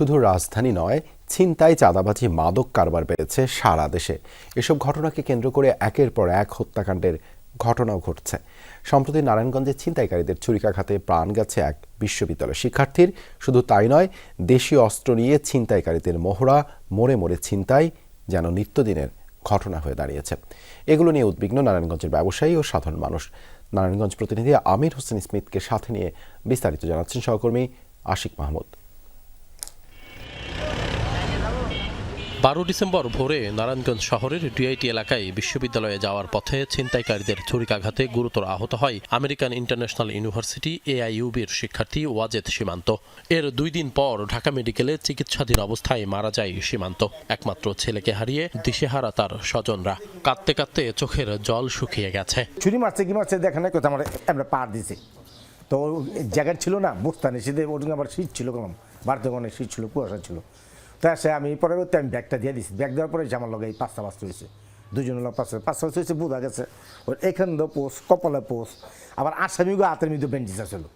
শুধু রাজধানী নয়, ছিনতাই, চাঁদাবাজি, মাদক কারবার বেড়েছে সারা দেশে। এসব ঘটনাকে কেন্দ্র করে একের পর এক হত্যাকাণ্ডের ঘটনাও ঘটছে। সম্প্রতি নারায়ণগঞ্জে ছিনতাইকারীদের ছুরিকাঘাতে প্রাণ গেছে এক বিশ্ববিদ্যালয় শিক্ষার্থীর। শুধু তাই নয়, দেশীয় অস্ত্র নিয়ে ছিনতাইকারীদের মহড়া মোড়ে মোড়ে ছিনতাই যেন নিত্যদিনের ঘটনা হয়ে দাঁড়িয়েছে। এগুলো নিয়ে উদ্বিগ্ন নারায়ণগঞ্জের ব্যবসায়ী ও সাধারণ মানুষ। নারায়ণগঞ্জ প্রতিনিধি আমির হোসেন স্মিথকে সাথে নিয়ে বিস্তারিত জানাচ্ছেন সহকর্মী আশিক মাহমুদ। বারো ডিসেম্বর ভোরে নারায়ণগঞ্জ শহরের ডিআইটি এলাকায় বিশ্ববিদ্যালয়ে যাওয়ার পথে ছিনতাইকারীদের ছুরিকাঘাতে গুরুতর আহত হয় আমেরিকান ইন্টারন্যাশনাল ইউনিভার্সিটি এআইইউবির শিক্ষার্থী ওয়াজেদ সীমান্ত। এর দুই দিন পর ঢাকা মেডিকেলে চিকিৎসাধীন অবস্থায় মারা যায় সীমান্ত। একমাত্র ছেলেকে হারিয়ে দিশেহারা তার স্বজনরা। কাঁদতে কাঁদতে চোখের জল শুকিয়ে গেছে। ছুরি মারছে, কি মারছে দেখে না কোথাও আমরা পার দিছে। তো জায়গার ছিল না বস্তানে শীতে ওটা আমার শীত ছিল কম বাড়িতে অনেক শীত ছিল, কুয়াশা ছিল। তা সে আমি পরবর্তী আমি ব্যাগটা দিয়ে দিছি। ব্যাগ দেওয়ার পরে জামার লগে এই পাঁচটা বাস্ত হয়েছে। দুজন লোক পাঁচটা পাঁচটা বাস্ত হয়েছে বোঝা গেছে। ওর এখান দো পোষ কপালে পোষ। আবার আসামিগো হাতের মধ্যে বেঞ্চিস আসলো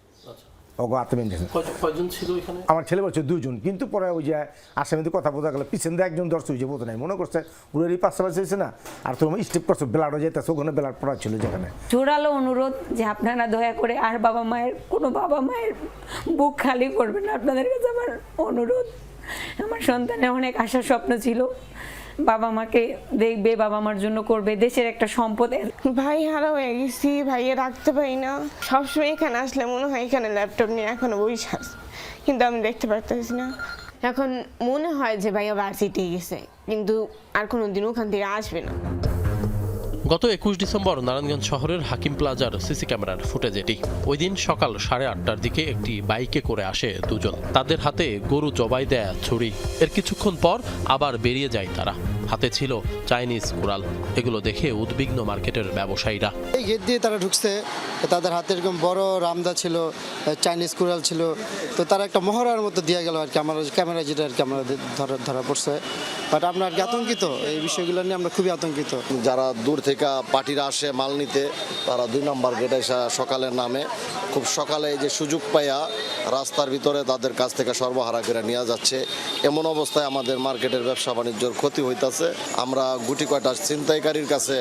ওগো। হাতে বেঞ্চিস কয়জন ছিল আমার ছেলে বলছে দুজন। কিন্তু পরে ওই যে আসামিদের কথা বোঝা গেল পিছন দিয়ে একজন দর্শক হয়েছে বোঝা নাই মনে করছে পুরোরই পাঁচটা বাজে হয়েছে না? আর তোমার স্টেপ করছ ব্লাডও যেতেছে ওখানে ব্লাড পড়া ছিল যেখানে। জোরালো অনুরোধ যে আপনারা দয়া করে আর বাবা মায়ের কোনো বাবা মায়ের বুক খালি করবেন না। আপনাদের কাছে আমার অনুরোধ। আমার সন্তানের অনেক আশা স্বপ্ন ছিল। বাবা মাকে দেখবে বাবা মার জন্য করবে। দেশের একটা সম্পদ ভাই হারা হয়ে গেছি। ভাইয়ে রাখতে পারি না। সবসময় এখানে আসলে মনে হয় এখানে ল্যাপটপ নিয়ে এখনও বসে আছে। কিন্তু আমি দেখতে পারতেছি না। এখন মনে হয় যে ভাইয়া ভার্সিটি গেছে। কিন্তু আর কোনো দিন ওখান থেকে আসবে না। গত একুশ ডিসেম্বর নারায়ণগঞ্জ শহরের হাকিম প্লাজার সিসি ক্যামেরার ফুটেজ এটি। ওই দিন সকাল সাড়ে আটটার দিকে একটি বাইকে করে আসে দুজন। তাদের হাতে গরু জবাই দেয়া ছুরি। এর কিছুক্ষণ পর আবার বেরিয়ে যায় তারা। হাতে ছিল চাইনিজ কুড়াল এগুলো দেখে উদ্বিগ্ন মার্কেটের ব্যবসায়ীরা। এই গেট দিয়ে তারা ঢুকছে তাদের হাতে এরকম বড় রামদা ছিল চাইনিজ কুড়াল ছিল তো তারা একটা মহড়ার মতো দিয়ে গেল আর কি আমার ক্যামেরা যেটা আর কি আমরা ধরা ধরা পড়ছে। বাট আমরা আর কি আতঙ্কিত এই বিষয়গুলো নিয়ে আমরা খুবই আতঙ্কিত। যারা দূর থেকে পার্টিরা আসে মাল নিতে তারা দুই নম্বর গেটে এসে সকালের নামে। খুব সকালে যে সুযোগ পাইয়া রাস্তার ভিতরে তাদের কাছ থেকে সর্বহারা করে নিয়ে যাচ্ছে। এমন অবস্থায় আমাদের মার্কেটের ব্যবসা বাণিজ্যর ক্ষতি হইতাছে। আমরা গুটি কয়টা ছিনতাইকারীর কাছে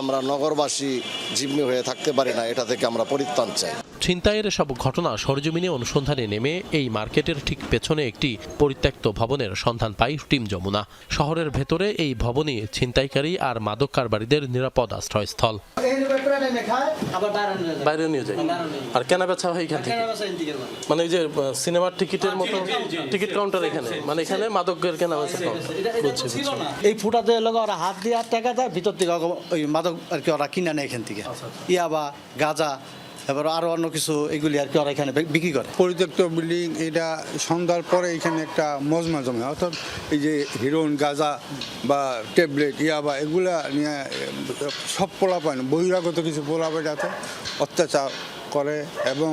আমরা নগরবাসী জিম্মি হয়ে থাকতে পারি না, এটা থেকে আমরা পরিত্রাণ চাই। ছিনতাইয়ের সব ঘটনা সরজমিনে অনুসন্ধানে নেমে এই মার্কেটের ঠিক পেছনে একটি পরিত্যক্ত ভবনের সন্ধান পায় টিম যমুনা। শহরের ভেতরে এই ভবনই ছিনতাইকারী আর মাদক কারবারীদের নিরাপদ আশ্রয়স্থল। বাইরে নিয়ে যায়। আর কেনা বেচা হয় এখান থেকে? মানে এই যে সিনেমার টিকিটের মতো টিকিট কাউন্টার এখানে। মানে এখানে মাদকের কেনা বেচা বুঝছি এই ফুটাতে লগে ওরা হাত দিয়ে হাত টাকা দেয় ভিতর থেকে ওই মাদক আর কি ওরা কিনে নেয় এখান থেকে। ইয়াবা গাঁজা এবার আরও অন্য কিছু এগুলি আর কি ওরা এখানে বিক্রি করে। পরিত্যক্ত বিল্ডিং, এটা সন্ধ্যার পরে এখানে একটা মজমা জমে। অর্থাৎ এই যে হিরোইন, গাজা বা ট্যাবলেট, ইয়া বা এগুলা নিয়ে সব পোলা পায় না বহিরাগত কিছু পোলাপান যাতে অত্যাচার করে এবং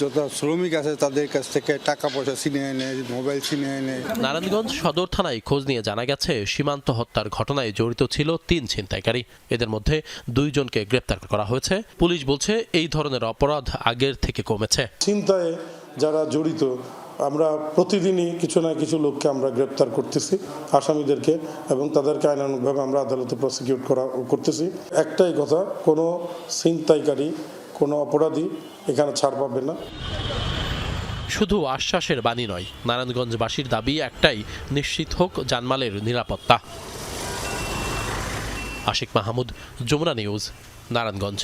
যত শ্রমিক আছে তাদের কাছ থেকে টাকা পয়সা ছিনিয়ে এনে মোবাইল ছিনিয়ে এনে। নারায়ণগঞ্জ সদর থানায় খোঁজ নিয়ে জানা গেছে সীমান্ত হত্যার ঘটনায় জড়িত ছিল তিন ছিনতাইকারী। এদের মধ্যে দুইজনকে গ্রেপ্তার করা হয়েছে। পুলিশ বলছে এই ধরনের অপরাধ আগের থেকে কমেছে। চিন্তায় যারা জড়িত আমরা প্রতিদিনই কিছু না কিছু লোককে আমরা গ্রেপ্তার করতেছি আসামিদেরকে এবং তাদেরকে আইনানুগভাবে আমরা আদালতে প্রসিকিউট করা করতেছি। একটাই কথা কোনো ছিনতাইকারী কোনো অপরাধী এখানে ছাড় পাবে না। শুধু আশ্বাসের বাণী নয়, নারায়ণগঞ্জবাসীর দাবি একটাই, নিশ্চিত হোক জানমালের নিরাপত্তা। আশিক মাহমুদ, যমুনা নিউজ, নারায়ণগঞ্জ।